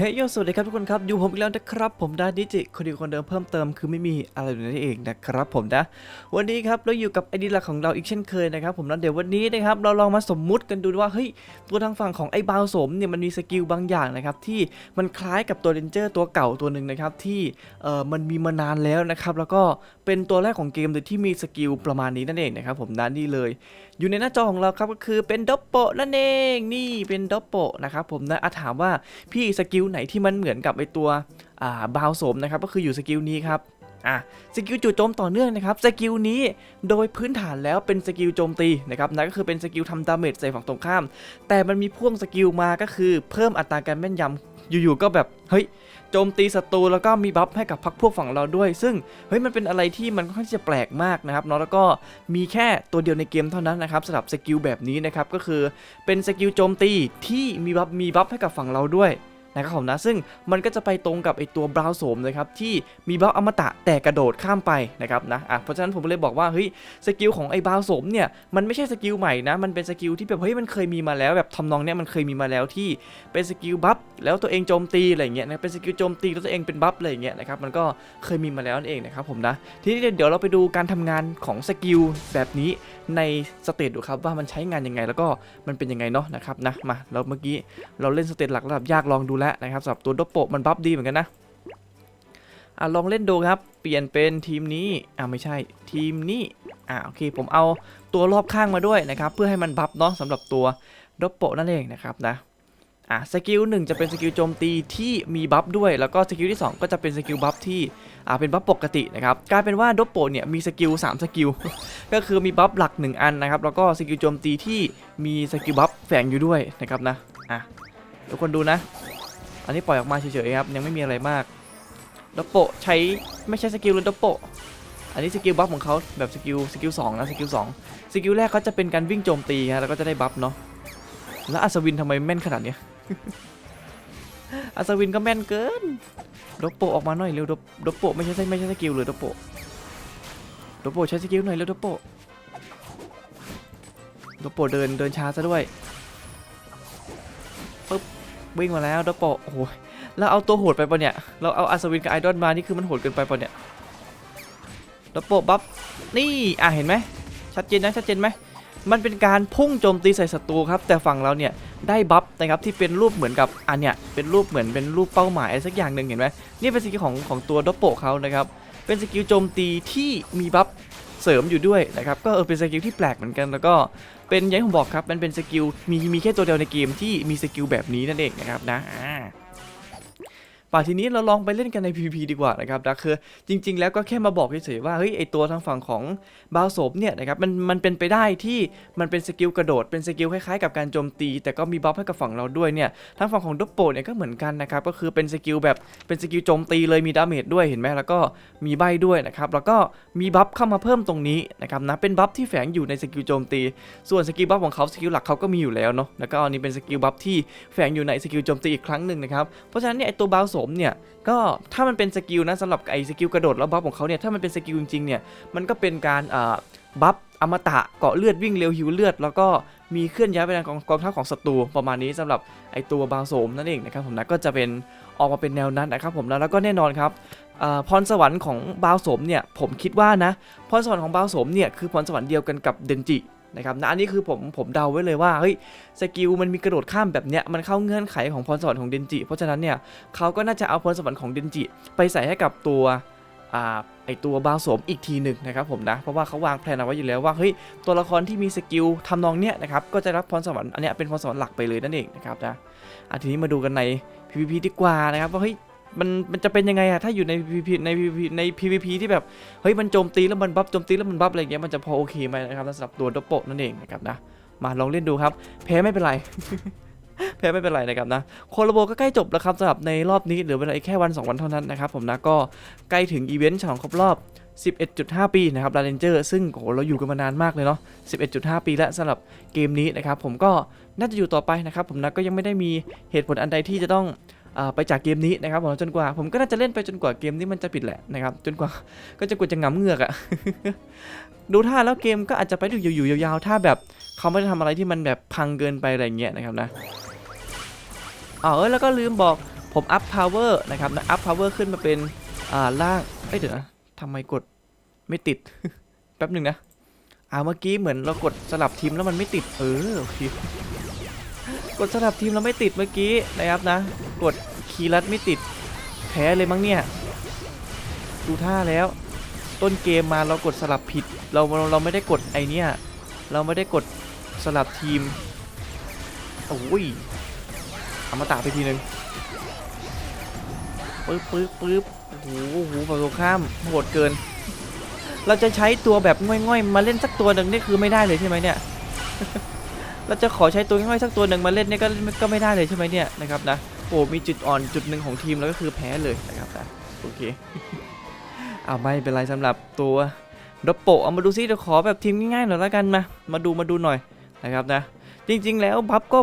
เฮ้ยโยสวัสดีครับทุกคนครับ อยู่ผมอีกแล้วนะครับ ผมดาดิจิ คนเดียวคนเดิมเพิ่มเติมคือไม่มีอะไรอยู่นั่นเองนะครับผมนะ วันนี้ครับเราอยู่กับไอดีหลักของเราอีกเช่นเคยนะครับผมนะเดี๋ยววันนี้นะครับเราลองมาสมมุติกันดูว่าเฮ้ยตัวทางฝั่งของไอ้บาวสมเนี่ยมันมีสกิลบางอย่างนะครับที่มันคล้ายกับตัวเรนเจอร์ตัวเก่าตัวหนึ่งนะครับที่เอ่อมันมีมานานแล้วนะครับแล้วก็เป็นตัวแรกของเกมเลยที่มีสกิลประมาณนี้นั่นเองนะครับผมนะนี่เลย อยู่ในหน้าจอของเราครับก็คือเป็นด็อปโปนั่นเองนี่เป็นด็อปโปนะครับผมนะอะถามว่าพี่สกิลไหนที่มันเหมือนกับไอตัวอ่าบาวสมนะครับก็คืออยู่สกิลนี้ครับอะสกิลจู่โจมต่อเนื่องนะครับสกิลนี้โดยพื้นฐานแล้วเป็นสกิลโจมตีนะครับนั่นก็คือเป็นสกิลทำดาเมจใส่ฝั่งตรงข้าม แต่มันมีพ่วงสกิลมาก็คือเพิ่มอัตราการแม่นยำอยู่ๆก็แบบเฮ้ยโจมตีศัตรูแล้วก็มีบัฟให้กับพรรคพวกฝั่งเราด้วย ซึ่งเฮ้ยมันเป็นอะไรที่มันค่อนข้างจะแปลกมากนะครับเนาะแล้วก็มีแค่ตัวเดียวในเกมเท่านั้นนะครับสำหรับสกิลแบบนี้นะครับก็คือเป็นสกิลโจมตีที่มีบัฟมีบัฟให้กับฝั่งเราด้วย นะครับผมนะซึ่งมันก็จะไปตรงกับไอตัวบราวโสมนะครับที่มีบัฟอมตะแต่กระโดดข้ามไปนะครับนะอะเพราะฉะนั้นผมเลยบอกว่าเฮ้ยสกิลของไอ้บราวโสมเนี่ยมันไม่ใช่สกิลใหม่นะมันเป็นสกิลที่แบบเฮ้ยมันเคยมีมาแล้วแบบทำนองเนี้ยมันเคยมีมาแล้วที่เป็นสกิลบัฟแล้วตัวเองโจมตีอะไรเงี้ยนะเป็นสกิลโจมตีแล้วตัวเองเป็นบัฟอะไรเงี้ยนะครับมันก็เคยมีมาแล้วนั่นเองนะครับผมนะทีนี้เดี๋ยวเราไปดูการทำงานของสกิลแบบนี้ในสเตจดูครับว่ามันใช้งานยังไงแล้วก็มันเป็นยังไงเนาะนะครับนะมาเราเมื่อกี้เราเล่นสเตจหลักระดับยากลองดูแล้วนะครับสำหรับตัวดปโปะมันบัฟดีเหมือนกันนะอะลองเล่นดูครับ เปลี่ยนเป็นทีมนี้อะไม่ใช่ทีมนี้อะโอเคผมเอาตัวรอบข้างมาด้วยนะครับเพื่อให้มันบัฟเนาะสำหรับตัวดปโปะนั่นเองนะครับนะอะสกิลหนึ่งจะเป็นสกิลโจมตีที่มีบัฟด้วยแล้วก็สกิลที่สองก็จะเป็นสกิลบัฟที่อ่าเป็นบัฟปกตินะครับกลายเป็นว่าดอปโปเนี่ยมีสกิล3สกิลก็คือมีบัฟหลัก 1 อันนะครับแล้วก็สกิลโจมตีที่มีสกิลบัฟแฝงอยู่ด้วยนะครับนะอะทุกคนดูนะ อันนี้ปล่อยออกมาเฉยๆครับยังไม่มีอะไรมากดอปโปใช้ไม่ใช่สกิลลยดอปโปอันนี้สกิลบัฟของเขาแบบสกิลสกิลสองนะสกิลสองสกิลแรกเขาจะเป็นการวิ่งโจมตีฮะแล้วก็จะได้บัฟเนาะแล้วอัศวินทำไมแม่นขนาดเนี้ยอัศวินก็แม่นเกินดอปโปออกมาหน่อยเร็วดอปดอปโปไม่ใช่ไม่ใช่สกิลเลยดอปโปดอปโปใช้สกิลหน่อยเร็วดอปโดอปโปเดินเดินช้าซะด้วยปึ๊บ วิ่งมาแล้วดอปโปโอ้โหแล้วเอาตัวโหดไปปะเนี่ย เราเอาอัศวินกับไอดอลมา นี่คือมันโหดเกินไปปะเนี่ยดอปโปบัฟ นี่ อะเห็นไหม ชัดเจนนะชัดเจนไหม มันเป็นการพุ่งโจมตีใส่ศัตรูครับ แต่ฝั่งเราเนี่ยได้บัฟนะครับที่เป็นรูปเหมือนกับอันเนี้ยเป็นรูปเหมือนเป็นรูปเป้าหมายอะไรสักอย่างหนึ่งเห็นไหมนี่เป็นสกิลของของตัวดอปโปเขานะครับ เป็นสกิลโจมตีที่มีบัฟ เสริมอยู่ด้วยนะครับก็เออเป็นสกิลที่แปลกเหมือนกัน แล้วก็เป็นอยังที่ผมบอกครับมันเป็นสกิลมีมีแค่ตัวเดียวในเกมที่มีสกิลแบบนี้นั่นเองนะครับนะอ่า ป่าทีนี้เราลองไปเล่นกันใน PVP ดีกว่านะครับนะคือจริง ๆ แล้วก็แค่มาบอกเฉยๆว่าเฮ้ยไอตัวทางฝั่งของบาวโสมเนี่ยนะครับมันมันเป็นไปได้ที่มันเป็นสกิลกระโดดเป็นสกิลคล้ายๆกับการโจมตี แต่ก็มีบัฟให้กับฝั่งเราด้วยเนี่ยทางฝั่งของดอปโปเนี่ยก็เหมือนกันนะครับก็คือเป็นสกิลแบบเป็นสกิลโจมตีเลยมีดาเมจด้วยเห็นไหมแล้วก็มีใบด้วยนะครับแล้วก็มีบัฟเข้ามาเพิ่มตรงนี้นะครับนะเป็นบัฟที่แฝงอยู่ในสกิลโจมตี ส่วนสกิลบัฟของเขาสกิลหลักเขาก็มีอยู่แล้วเนาะแล้วก็อันนี้เป็นสกิลบัฟที่แฝงอยู่ในสกิลโจมตีอีกครั้งหนึ่งนะครับเพราะฉะนั้นเนี่ยไอตัวบาวโสมเนี่ยก็ถ้ามันเป็นสกิลนะสำหรับไอ้สกิลกระโดดแล้วบัฟของเขาเนี่ยถ้ามันเป็นสกิลจริงๆเนี่ยมันก็เป็นการบัฟอมตะเกาะเลือดวิ่งเร็วหิวเลือด แล้วก็มีเคลื่อนย้ายไปทางกองกองทัพของศัตรูประมาณนี้สำหรับไอตัวบาวโสมนั่นเองนะครับผมนะก็จะเป็นออกมาเป็นแนวนั้นนะครับผมนะแล้วก็แน่นอนครับพรสวรรค์ของบาวโสมเนี่ยผมคิดว่านะพรสวรรค์ของบาวโสมเนี่ยคือพรสวรรค์เดียวกันกับเดนจิ นะครับนะอันนี้คือผมผมเดาไว้เลยว่าเฮ้ยสกิลมันมีกระโดดข้ามแบบเนี้ยมันเข้าเงื่อนไขของพรสวรรค์ของเดนจิ เพราะฉะนั้นเนี่ยเขาก็น่าจะเอาพรสวรรค์ของเดนจิ ไปใส่ให้กับตัวอ่าไอตัวบาวโสมอีกทีหนึ่งนะครับผมนะเพราะว่าเขาวางแผนเอาไว้อยู่แล้วว่าเฮ้ยตัวละครที่มีสกิลทำนองเนี้ยนะครับก็จะรับพรสวรรค์อันเนี้ยเป็นพรสวรรค์หลักไปเลยนั่นเองนะครับนะอะทีนี้มาดูกันใน PVP ดีกว่านะครับว่าเฮ้ย มันมันจะเป็นยังไงอะถ้าอยู่ใน PVP ใน PVP ใน PVP ที่แบบเฮ้ยมันโจมตีแล้วมันบัฟโจมตีแล้วมันบัฟอะไรอย่างเงี้ยมันจะพอโอเคไหมนะครับสำหรับตัวโดโปะนั่นเองนะครับนะมาลองเล่นดูครับ แพ้ไม่เป็นไรแพ้ไม่เป็นไรนะครับนะโคโลโบก็ใกล้จบแล้วครับสำหรับในรอบนี้เหลือเวลาแค่วัน 2 วันเท่านั้นนะครับผมนะก็ใกล้ถึงอีเวนต์ฉลองครบรอบ 11.5 ปีนะครับลาเรนเจอร์ซึ่งโหเราอยู่กันมานานมากเลยเนาะ 11.5 ปีแล้วสำหรับเกมนี้นะครับผมก็น่าจะอยู่ต่อไปนะครับผมนะก็ยังไม่ได้มีเหตุผลอันใดที่จะต้อง ไปจากเกมนี้นะครับผมจนกว่า ผมก็น่าจะเล่นไปจนกว่าเกมนี้มันจะปิดแหละนะครับจนกว่าก็จนกว่าจะหงำเหงือกอะดูท่าแล้วเกมก็อาจจะไปดูอยู่ๆยาวๆถ้าแบบเขาไม่ได้ทำอะไรที่มันแบบพังเกินไปอะไรเงี้ยนะครับนะอ๋อเออแล้วก็ลืมบอกผมอัพพาวเวอร์นะครับนะอัพพาวเวอร์ขึ้นมาเป็นอ่าล่างเอ้ยเดี๋ยวนะทำไมกดไม่ติดแป๊บหนึ่งนะอ่าเมื่อกี้เหมือนเรากดสลับทีมแล้วมันไม่ติดเออโอเค กดสลับทีมแล้วไม่ติดเมื่อกี้นะครับนะ กดคีย์ลัดไม่ติดแพ้เลยมั้งเนี่ย ดูท่าแล้ว ต้นเกมมาเรากดสลับผิด เราเราเราไม่ได้กดไอเนี้ยเราไม่ได้กดสลับทีมโอ้ยอามาตาไปทีนึงปึ๊บปึ๊บปึ๊บโอ้โหโอ้โหฝั่งตรงข้ามโหดเกิน เราจะใช้ตัวแบบง่อยๆ มาเล่นสักตัวหนึ่งนี่คือไม่ได้เลยใช่ไหมเนี่ย เราจะขอใช้ตัวง่อยสักตัวหนึ่งมาเล่นเนี่ยก็ก็ไม่ได้เลยใช่ไหมเนี่ยนะครับนะโอ้มีจุดอ่อนจุดหนึ่งของทีมแล้วก็คือแพ้เลยนะครับนะโอเคเอาไม่เป็นไรสำหรับตัวดอปโปเอามาดูซิเดี๋ยวขอแบบทีมง่ายๆหน่อยละกันมามาดูมาดูหน่อยนะครับนะจริงๆแล้วบัฟก็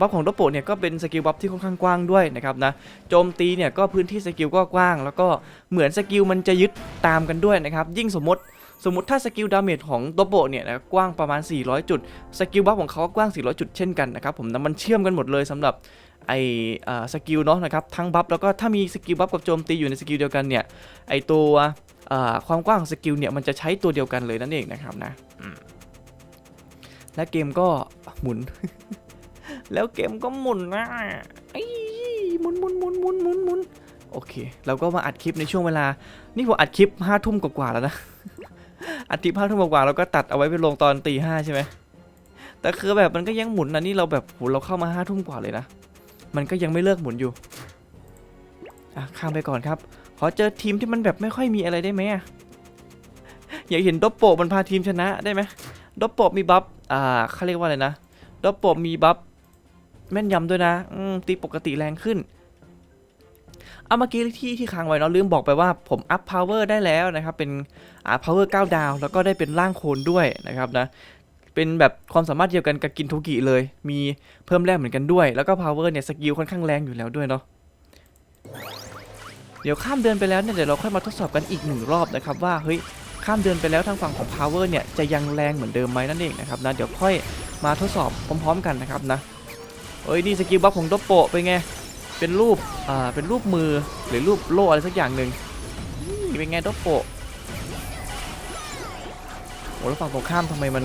บัฟของดอปโปเนี่ยก็เป็นสกิลบัฟที่ค่อนข้างกว้างด้วยนะครับนะโจมตีเนี่ยก็พื้นที่สกิลก็กว้าง แล้วก็เหมือนสกิลมันจะยึดตามกันด้วยนะครับยิ่งสมมติ สมมติถ้าสกิลดาเมจของดอปโปะเนี่ยนะกว้างประมาณ 400 จุด สกิลบัฟของเขาก็กว้าง 400 จุดเช่นกันนะครับผมนะมันเชื่อมกันหมดเลยสำหรับไอสกิลเนาะนะครับทั้งบัฟแล้วก็ถ้ามีสกิลบัฟกับโจมตีอยู่ในสกิลเดียวกันเนี่ยไอตัวความกว้างของสกิลเนี่ยมันจะใช้ตัวเดียวกันเลยนั่นเองนะครับนะและเกมก็หมุน แล้วเกมก็หมุนนะหมุนหมุนหมุนหมุนหมุนหมุนโอเค เราก็มาอัดคลิปในช่วงเวลา นี่ผมอัดคลิปห้าทุ่มกว่าแล้วนะ อัดคลิปห้าทุ่มกว่าๆแล้วก็ตัดเอาไว้ไปลงตอนตีห้าใช่ไหมแต่คือแบบมันก็ยังหมุนนะนี่เราแบบโหเราเข้ามาห้าทุ่มกว่าเลยนะ มันก็ยังไม่เลิกหมุนอยู่อะข้ามไปก่อนครับ ขอเจอทีมที่มันแบบไม่ค่อยมีอะไรได้ไหมอะอยากเห็นดอปโปมันพาทีมชนะได้ไหมดอปโปมีบัฟอ่าเขาเรียกว่าอะไรนะดอปโปมีบัฟแม่นยำด้วยนะอืมตีปกติแรงขึ้น เอาเมื่อกี้ที่ที่ค้างไว้เนาะลืมบอกไปว่าผมอัพพาวเวอร์ได้แล้วนะครับ เป็นอ่าพาวเวอร์9ดาว แล้วก็ได้เป็นร่างโคนด้วยนะครับนะเป็นแบบความสามารถเดียวกันกับกินทุกิเลย มีเพิ่มแรงเหมือนกันด้วย แล้วก็พาวเวอร์เนี่ยสกิลค่อนข้างแรงอยู่แล้วด้วยเนาะเดี๋ยวข้ามเดือนไปแล้วเนี่ยเดี๋ยวเราค่อยมาทดสอบกันอีกหนึ่งรอบนะครับว่าเฮ้ยข้ามเดือนไปแล้วทางฝั่งของ Power เนี่ยจะยังแรงเหมือนเดิมไหมนั่นเองนะครับนะเดี๋ยวค่อยมาทดสอบพร้อม ๆ กันนะครับนะเอ้ยนี่สกิลบัฟของโดโปะเป็นไง เป็นรูปอ่าเป็นรูปมือหรือรูปโล่อะไรสักอย่างหนึ่งนี่เป็นไงโดโปะโอ้แล้วฝั่งตรงข้ามทำไมมัน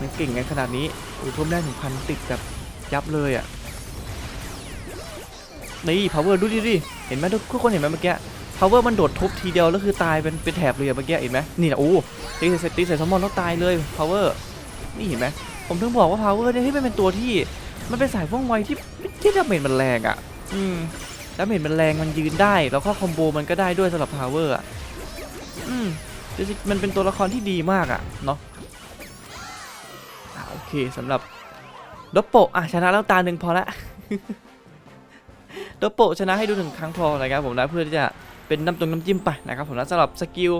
มันเก่งกันขนาดนี้โอ้ยเพิ่มแรงถึงพันติดแบบยับเลยอะนี่ power ดูดิดิเห็นไหมทุกคนเห็นไหมเมื่อกี้ power มันโดดทุบทีเดียวแล้วคือตายเป็นเป็นแถบเลยอะเมื่อกี้เห็นไหมนี่นะโอ้ตีใส่ตีใส่ซอมอนแล้วตายเลย power นี่เห็นไหมผมถึงบอกว่า power เนี่ยที่มันเป็นตัวที่มันเป็นสายว่องไวที่ที่ดาเมจมันแรงอะ อืมดาเมจมันแรงมันยืนได้ แล้วก็คอมโบมันก็ได้ด้วยสำหรับ power อะอืมมันเป็นตัวละครที่ดีมากอะเนาะอะโอเคสำหรับดอปโปะอะชนะแล้วตาหนึ่งพอละโดโปะชนะให้ดูหนึ่งครั้งพอนะครับผมนะเพื่อที่จะเป็นน้ำตรงน้ำจิ้มไปนะครับผมนะสำหรับสกิล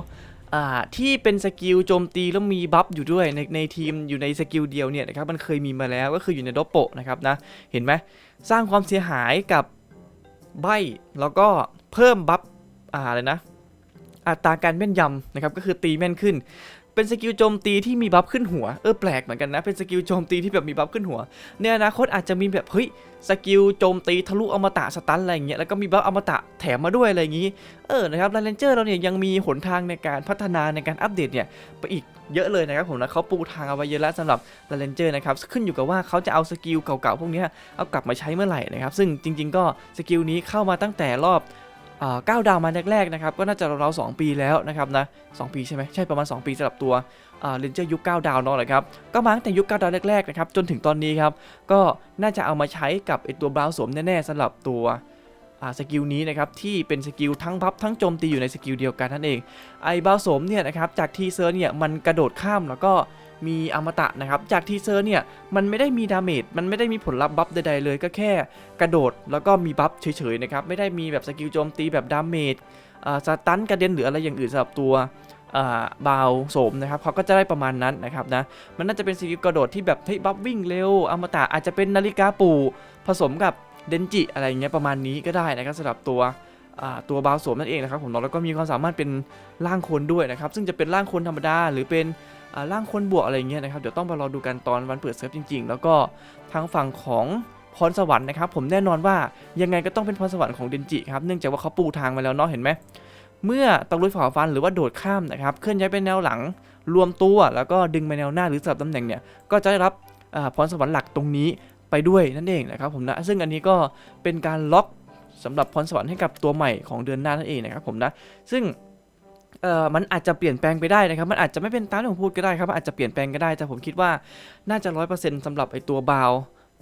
อ่าที่เป็นสกิลโจมตีแล้วมีบัฟอยู่ด้วยในในทีมอยู่ในสกิลเดียวเนี่ยนะครับมันเคยมีมาแล้วก็คืออยู่ในโดโปะนะครับนะเห็นไหมสร้างความเสียหายกับ ใบแล้วก็เพิ่มบัฟอ่าอะไรนะอัตราการแม่นยำนะครับก็คือตีแม่นขึ้น เป็นสกิลโจมตีที่มีบัฟขึ้นหัว เออแปลกเหมือนกันนะ เป็นสกิลโจมตีที่แบบมีบัฟขึ้นหัว ในอนาคตอาจจะมีแบบเฮ้ยสกิลโจมตีทะลุอมตะสตันอะไรอย่างเงี้ย แล้วก็มีบัฟอมตะแถมมาด้วยอะไรอย่างงี้ เออ นะครับเลนเจอร์เราเนี่ยยังมีหนทางในการพัฒนาในการอัปเดตเนี่ยไปอีกเยอะเลยนะครับผมนะเขาปูทางเอาไว้เยอะแล้วสำหรับเลนเจอร์นะครับ ขึ้นอยู่กับว่าเขาจะเอาสกิลเก่าๆพวกนี้เอากลับมาใช้เมื่อไหร่นะครับ ซึ่งจริง ๆ ก็สกิลนี้เข้ามาตั้งแต่รอบ ก้าวดาวมาแรกๆนะครับก็น่าจะเราวๆสองปีแล้วนะครับนะสองปีใช่ไหมใช่ประมาณ 2 ปีสำหรับตัวเลนเจอร์ยุค9ดาวเนาะแหละครับก็มาตั้งแต่ยุค9ดาวแรกๆนะครับจนถึงตอนนี้ครับก็น่าจะเอามาใช้กับไอตัวบราวสวมแน่ๆสำหรับตัวสกิลนี้นะครับที่เป็นสกิลทั้งพับทั้งโจมตีอยู่ในสกิลเดียวกันนั่นเองไอ้บาวสมเนี่ยนะครับจากทีเซอร์เนี่ยมันกระโดดข้ามแล้วก็ มีอมตะนะครับ จากทีเซอร์เนี่ยมันไม่ได้มีดาเมจ มันไม่ได้มีผลลัพธ์บัฟใดๆเลยก็แค่กระโดดแล้วก็มีบัฟเฉยๆนะครับ ไม่ได้มีแบบสกิลโจมตีแบบดาเมจสตันกระเด็นหรืออะไรอย่างอื่นสำหรับตัวอ่าบาวโสมนะครับเขาก็จะได้ประมาณนั้นนะครับนะมันน่าจะเป็นสกิลกระโดดที่แบบเฮ้ยบัฟวิ่งเร็วอมตะอาจจะเป็นนาฬิกาปู่ผสมกับเดนจิอะไรอย่างเงี้ยประมาณนี้ก็ได้นะครับสำหรับตัวตัวบาวสวมนั่นเองนะครับผมแล้วก็มีความสามารถเป็นร่างคนด้วยนะครับ ซึ่งจะเป็นร่างคนธรรมดาหรือเป็น ร่างคนบวกอะไรเงี้ยนะครับเดี๋ยวต้องมารอดูกันตอนวันเปิดเซิร์ฟจริง ๆ แล้วก็ทางฝั่งของพรสวรรค์นะครับผมแน่นอนว่ายังไงก็ต้องเป็นพรสวรรค์ของเดนจิครับเนื่องจากว่าเขาปูทางมาแล้วเนาะเห็นไหมเมื่อตะลุยฝ่าฟันหรือว่าโดดข้ามนะครับเคลื่อนย้ายไปแนวหลังรวมตัวแล้วก็ดึงไปแนวหน้าหรือสลับตำแหน่งเนี่ยก็จะได้รับพรสวรรค์หลักตรงนี้ไปด้วยนั่นเองนะครับผมนะซึ่งอันนี้ก็เป็นการล็อกสำหรับพรสวรรค์ให้กับตัวใหม่ของเดือนหน้านั่นเองนะครับผมนะซึ่ง เอ่อมันอาจจะเปลี่ยนแปลงไปได้นะครับ มันอาจจะไม่เป็นตามที่ผมพูดก็ได้ครับมันอาจจะเปลี่ยนแปลงก็ได้ แต่ผมคิดว่าน่าจะร้อยเปอร์เซ็นต์สำหรับไอตัวบาว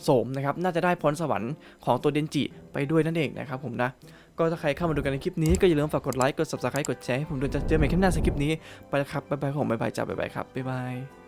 โสมนะครับ น่าจะได้พรสวรรค์ของตัวเดนจิไปด้วยนั่นเองนะครับผมนะ ก็ถ้าใครเข้ามาดูกันในคลิปนี้ก็อย่าลืมฝากกดไลค์ กด subscribe กดแชร์ให้ผมด้วยจะเจอใหม่คลิปหน้าสคลิปนี้ ไปแล้วครับ บ๊ายบายผมบ๊ายบายจ้าบ๊ายบายครับ บ๊ายบาย